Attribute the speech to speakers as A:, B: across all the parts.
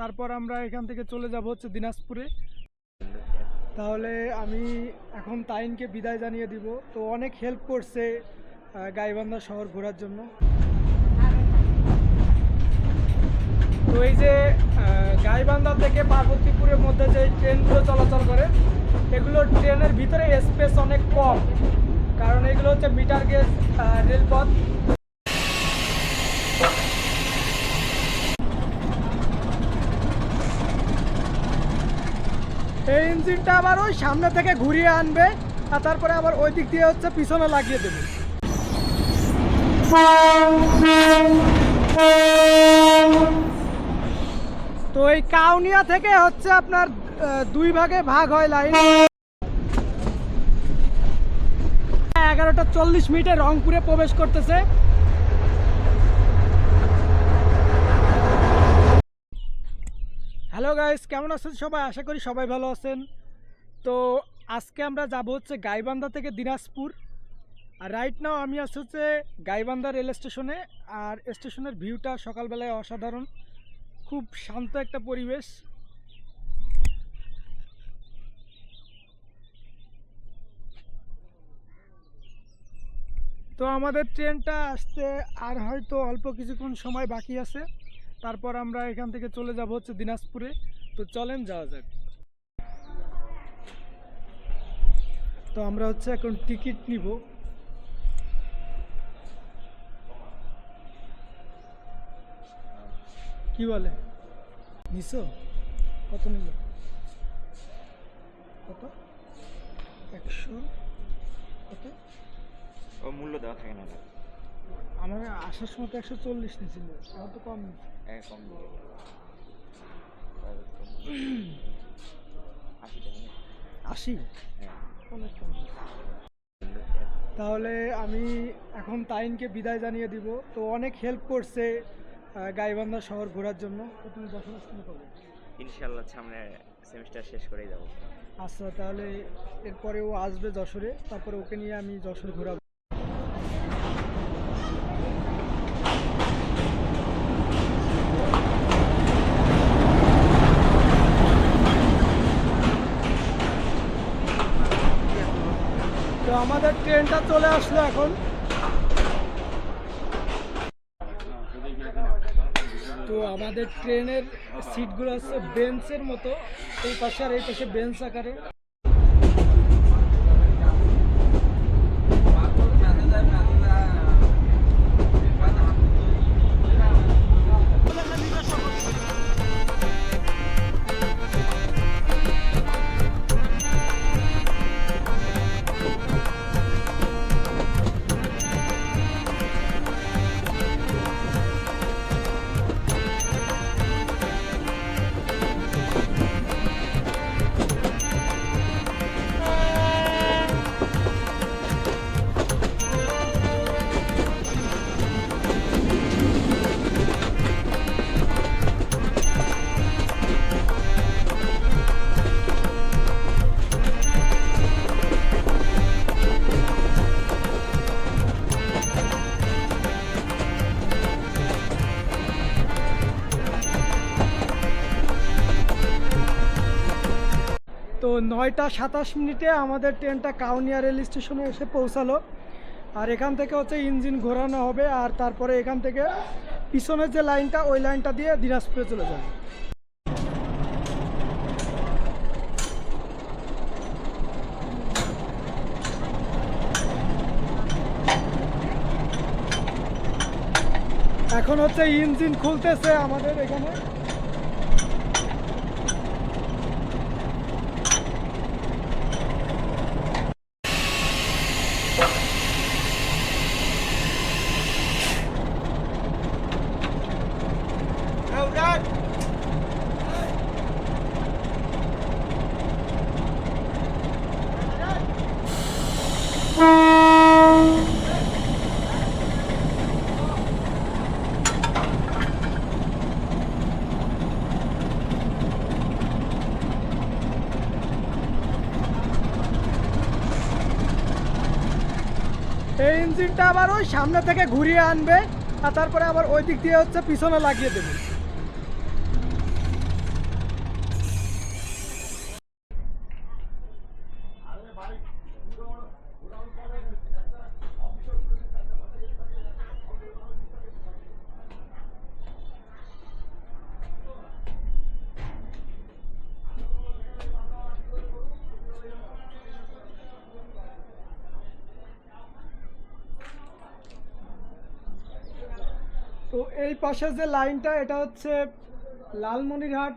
A: তারপর আমরা এখান থেকে চলে যাব হচ্ছে দিনাজপুরে। তাহলে আমি এখন তাইনকে বিদায় জানিয়ে দিব। তো অনেক হেল্প করছে গাইবান্ধা শহর ঘোরার জন্য। তো এই যে গাইবান্ধা থেকে পার্বতীপুরের মধ্যে যে ট্রেনগুলো চলাচল করে, এগুলো ট্রেনের ভিতরে স্পেস অনেক কম। কারণ এগুলো হচ্ছে মিটার গেজ রেলপথ এই আবার ওই সামনে থেকে ঘুরিয়ে আনবে আর তারপরে আবার ওই দিক দিয়ে হচ্ছে পিছনে লাগিয়ে দেবে। তো এই কাউনিয়া থেকে হচ্ছে আপনার দুই ভাগে ভাগ হয় লাইন। এগারোটা চল্লিশ মিনিটে রংপুরে প্রবেশ করতেছে। হ্যালো গাইস, কেমন আছেন সবাই? আশা করি সবাই ভালো আছেন। তো আজকে আমরা যাব হচ্ছে গাইবান্ধা থেকে দিনাজপুর। আর রাইট নাও আমি আছি হচ্ছে গাইবান্ধা রেল স্টেশনে। আর স্টেশনের ভিউটা সকালবেলায় অসাধারণ। খুব শান্ত একটা পরিবেশ। তো আমাদের ট্রেনটা আসতে আর হয়তো অল্প কিছুক্ষণ সময় বাকি আছে। তারপর আমরা এখান থেকে চলে যাব হচ্ছে দিনাজপুরে। তো চলেন যাওয়া যাক। তো আমরা হচ্ছে এখন টিকিট নিব। কি বলে? নিছো? কত নিল? কত? একশো? কত?
B: ও মূল্য দেওয়া থাকে না
A: আমার আসার সময় তো একশো চল্লিশ নিয়েছিল আমার তো কম নিচ্ছে।
B: কম আশি
A: আশি?
B: হ্যাঁ।
A: তাহলে আমি এখন তাইনকে বিদায় জানিয়ে দিব। তো অনেক হেল্প করছে গাইবান্ধা শহর ঘোরার জন্য। তো তুমি যখন পাবে
B: ইনশাল্লাহ সামনে সেমিস্টার শেষ করেই যাব।
A: আচ্ছা তাহলে এরপরে ও আসবে যশোরে তারপরে ওকে নিয়ে আমি যশোর ঘোরাবো তো আমাদের ট্রেনটা চলে আসলো এখন। তো আমাদের ট্রেনের সিটগুলো হচ্ছে বেঞ্চের মতো। এই পাশে আর এই পাশে বেঞ্চ আকারে। নয়টা সাতাশ মিনিটে আমাদের ট্রেনটা কাউনিয়া রেল স্টেশনে এসে পৌঁছালো। আর এখান থেকে হচ্ছে ইঞ্জিন ঘোরানো হবে আর তারপরে এখান থেকে পিছনের যে লাইনটা, ওই লাইনটা দিয়ে দিনাজপুরে চলে যাবে। এখন হচ্ছে ইঞ্জিন খুলতেছে আমাদের এখানে। এই ইঞ্জিনটা আবার ওই সামনে থেকে ঘুরিয়ে আনবে আর তারপরে আবার ওই দিক দিয়ে হচ্ছে পিছনে লাগিয়ে দেবে। তো এই পাশে যে লাইনটা, এটা হচ্ছে লালমনিরহাট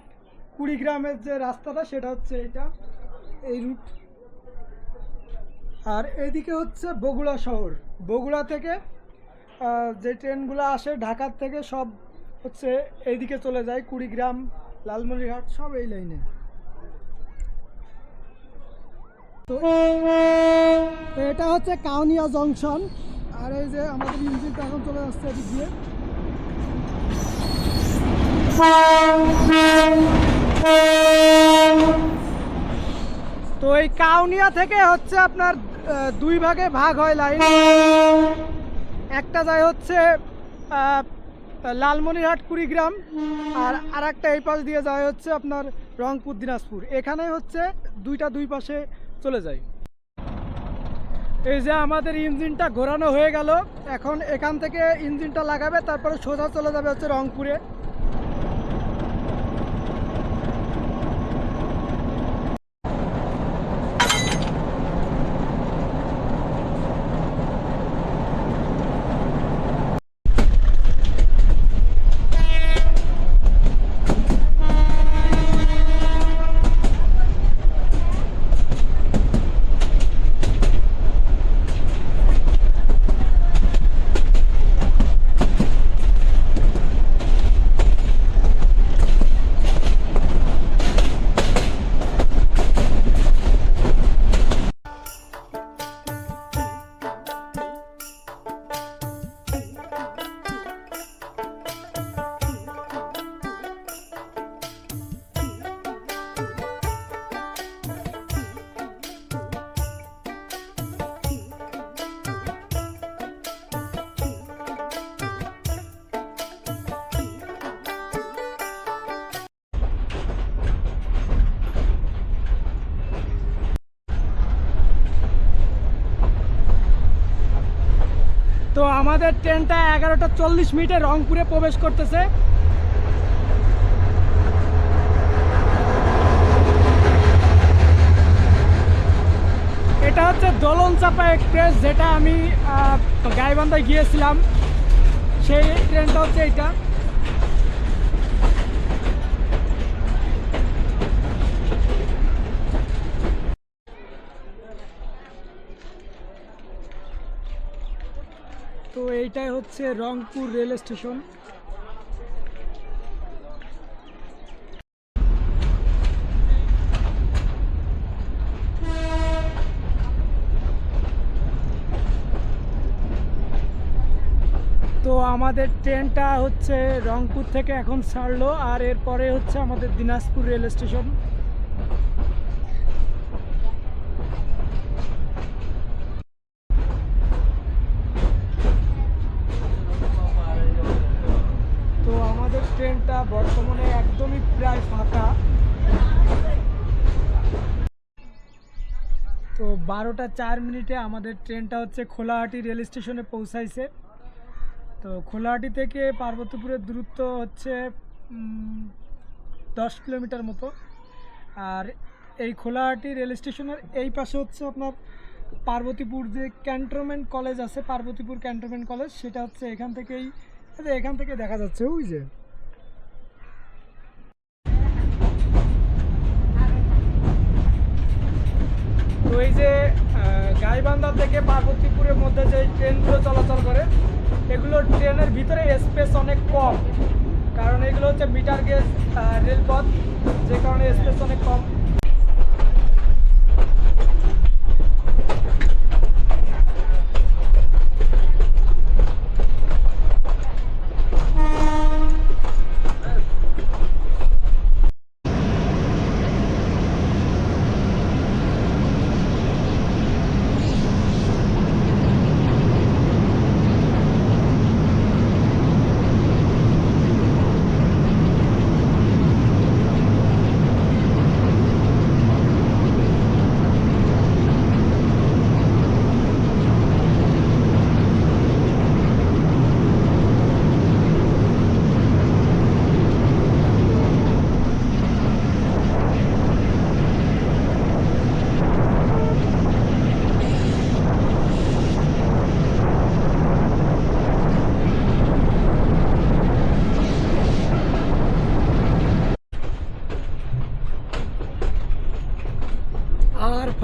A: কুড়িগ্রামের যে রাস্তাটা, সেটা হচ্ছে এটা, এই রুট। আর এদিকে হচ্ছে বগুড়া শহর। বগুড়া থেকে যে ট্রেনগুলো আসে ঢাকার থেকে, সব হচ্ছে এইদিকে চলে যায়, কুড়িগ্রাম, লালমনিরহাট, সব এই লাইনে। তো এটা হচ্ছে কাউনিয়া জংশন। আর এই যে আমাদের ইঞ্জিনটা এখন চলে যাচ্ছে এদিক দিয়ে। তো এই কাউনিয়া থেকে হচ্ছে আপনার দুই ভাগে ভাগ হয় লাইন। একটা যায় হচ্ছে লালমনিরহাট কুড়িগ্রাম, আর আরেকটা এই পাশ দিয়ে যায় হচ্ছে আপনার রংপুর দিনাজপুর। এখানে হচ্ছে দুইটা দুই পাশে চলে যায়। এই যে আমাদের ইঞ্জিনটা ঘোরানো হয়ে গেল, এখন এখান থেকে ইঞ্জিনটা লাগাবে, তারপরে সোজা চলে যাবে হচ্ছে রংপুরে। আমাদের ট্রেনটা এগারোটা চল্লিশ মিনিটে রংপুরে প্রবেশ করতেছে। এটা হচ্ছে দোলন চাপা এক্সপ্রেস, যেটা আমি গাইবান্ধায় গিয়েছিলাম। সেই ট্রেনটা হচ্ছে এইটা। এইটাই হচ্ছে রংপুর রেল স্টেশন। তো আমাদের ট্রেনটা হচ্ছে রংপুর থেকে এখন ছাড়লো, আর এরপরে হচ্ছে আমাদের দিনাজপুর রেল স্টেশন। আমাদের ট্রেনটা বর্তমানে একদমই প্রায় ফাঁকা। তো বারোটা চার মিনিটে আমাদের ট্রেনটা হচ্ছে খোলাহাটি রেল স্টেশনে পৌঁছাইছে। তো খোলাহাটি থেকে পার্বতীপুরের দূরত্ব হচ্ছে দশ কিলোমিটার মতো। আর এই খোলাহাটি রেল স্টেশনের এই পাশে হচ্ছে আপনার পার্বতীপুর যে ক্যান্টনমেন্ট কলেজ আছে, পার্বতীপুর ক্যান্টনমেন্ট কলেজ, সেটা হচ্ছে এখান থেকেই যে এখান থেকে দেখা যাচ্ছে, ওই যে। তো যে গাইবান্ধা থেকে পার্বতীপুরের মধ্যে যে ট্রেনগুলো চলাচল করে, এগুলো ট্রেনের ভিতরে স্পেস অনেক কম। কারণ এগুলো হচ্ছে মিটার গেজ রেলপথ, যে কারণে স্পেস অনেক কম।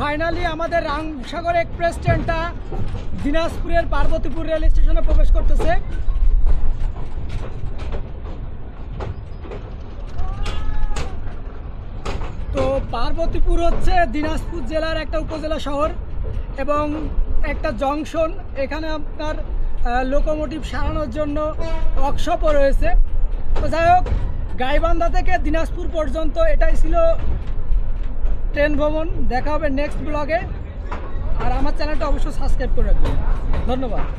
A: ফাইনালি আমাদের রামসাগর এক্সপ্রেস ট্রেনটা দিনাজপুরের পার্বতীপুর রেল স্টেশনে প্রবেশ করতেছে। তো পার্বতীপুর হচ্ছে দিনাজপুর জেলার একটা উপজেলা শহর এবং একটা জংশন। এখানে আপনার লোকোমোটিভ সারানোর জন্য ওয়ার্কশপও রয়েছে। তো যাই হোক, গাইবান্ধা থেকে দিনাজপুর পর্যন্ত এটাই ছিল ট্রেন ভ্রমণ দেখা হবে নেক্সট ব্লগে আর আমার চ্যানেলটা অবশ্যই সাবস্ক্রাইব করে রাখবেন। ধন্যবাদ।